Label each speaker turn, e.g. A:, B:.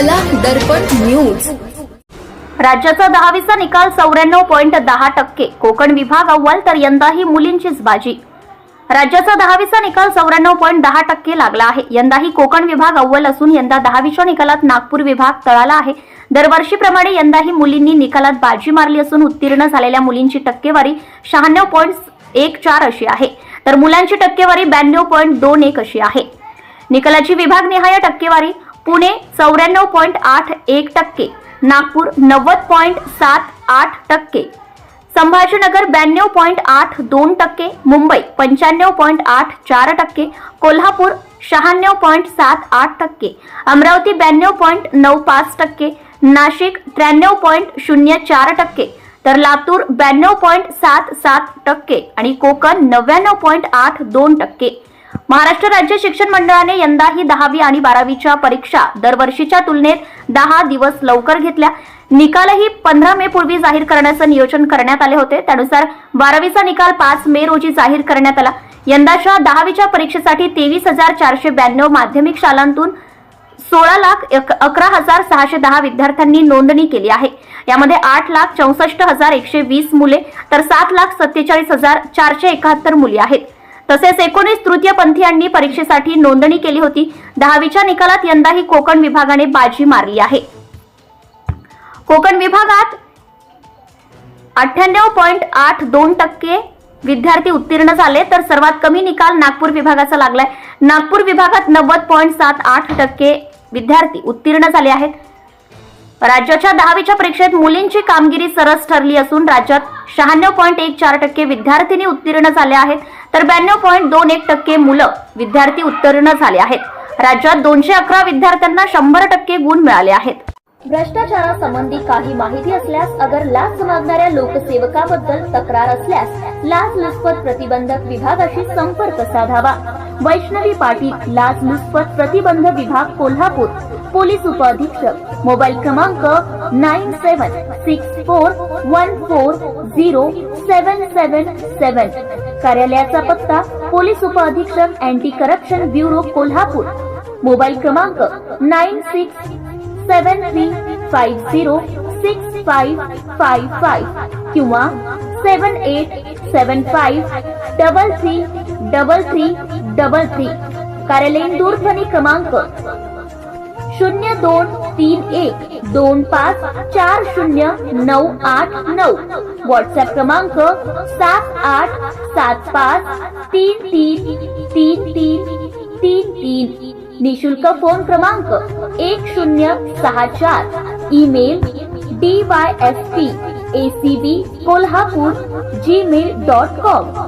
A: कला दर्पण न्यूज
B: राज्याचा दहावीचा निकाल चौऱ्याण्णव पॉईंट दहा टक्के. कोकण विभाग अव्वल तर यंदाही मुलींचीच बाजी. राज्याचा दहावीचा निकाल चौऱ्याण्णव पॉईंट दहा टक्के लागला आहे. यंदाही कोकण विभाग अव्वल असून यंदा दहावीच्या निकालात नागपूर विभाग तळाला आहे. दरवर्षीप्रमाणे यंदाही मुलींनी निकालात बाजी मारली असून उत्तीर्ण झालेल्या मुलींची टक्केवारी शहाण्णव पॉईंट एक चार अशी आहे. तर मुलांची टक्केवारी ब्याण्णव पॉईंट दोन एक अशी आहे. निकालाची विभागनिहाय टक्केवारी पुणे चौऱ्याण्णव पॉईंट आठ एक टक्के नागपूर नव्वद पॉईंट सात आठ टक्के संभाजीनगर ब्याण्णव पॉईंट आठ दोन टक्के मुंबई पंच्याण्णव पॉईंट आठ चार टक्के कोल्हापूर शहाण्णव पॉईंट सात आठ टक्के अमरावती ब्याण्णव पॉईंट नऊ पाच टक्के नाशिक त्र्याण्णव पॉईंट शून्य चार टक्के तर लातूर ब्याण्णव पॉईंट सात सात टक्के आणि कोकण नव्याण्णव पॉईंट आठ दोन टक्के. महाराष्ट्र राज्य शिक्षण मंडळाने यंदा ही दहावी आणि बारावीच्या परीक्षा दरवर्षीच्या तुलनेत दहा दिवस लवकर घेतल्या. निकालही पंधरा मे पूर्वी जाहीर करण्याचं नियोजन करण्यात आले होते. त्यानुसार बारावीचा निकाल पाच मे रोजी जाहीर करण्यात आला. यंदाच्या दहावीच्या परीक्षेसाठी तेवीस हजार चारशे ब्याण्णव माध्यमिक शालांतून सोळा लाख एक- अकरा हजार सहाशे दहा विद्यार्थ्यांनी नोंदणी केली आहे. यामध्ये आठ लाख चौसष्ट हजार एकशे वीस मुले तर सात लाख सत्तेचाळीस हजार चारशे एकाहत्तर मुली आहेत. तसेच एकोणीस तृतीयपंथीयांनी परीक्षेसाठी नोंदणी केली होती. दहावीच्या निकालात यंदाही कोकण विभागाने बाजी मारली आहे. कोकण विभागात अठ्ठ्याण्णव पॉईंट आठ दोन टक्के विद्यार्थी उत्तीर्ण झाले तर सर्वात कमी निकाल नागपूर विभागाचा लागलाय. नागपूर विभागात नव्वद पॉईंट सात आठ टक्के विद्यार्थी उत्तीर्ण झाले आहेत. राज्याच्या दहावीच्या परीक्षेत मुलींची कामगिरी सरस ठरली असून राज्यात शहाण्णव पॉईंट एक चार टक्के विद्यार्थिनी उत्तीर्ण झाले आहेत. तर ब्याण्णव पॉईंट दोन एक टक्के मुलं विद्यार्थी उत्तीर्ण झाले आहेत. राज्यात दोनशे अकरा विद्यार्थ्यांना शंभर टक्के गुण मिळाले आहेत. भ्रष्टाचारासंबंधी काही माहिती असल्यास अगर लाच मागणाऱ्या लोकसेवकाबद्दल तक्रार असल्यास लाच लुचपत प्रतिबंधक विभागाशी संपर्क साधावा. वैष्णवी पाटील लाचलुचपत प्रतिबंध विभाग कोल्हापूर. पोलीस उपअधीक्षक. मोबाईल क्रमांक nine seven six four one four zero seven seven seven. कार्यालयाचा पत्ता पोलीस उपअधीक्षक anti corruption bureau Kolhapur. Mobile क्रमांक nine six seven three five zero six five five five किंवा seven eight seven five double three double three double three. कार्यालयीन दूरध्वनी क्रमांक शून्य दोन तीन एक दोन पाच चार शून्य नऊ आठ नऊ. व्हॉट्सअप क्रमांक सात आठ सात पाच तीन तीन तीन तीन तीन तीन. निशुल्क फ़ोन क्रमांक एक शून्य सहा चार. Email D Y S P A C B Kolhapur Gmail dot com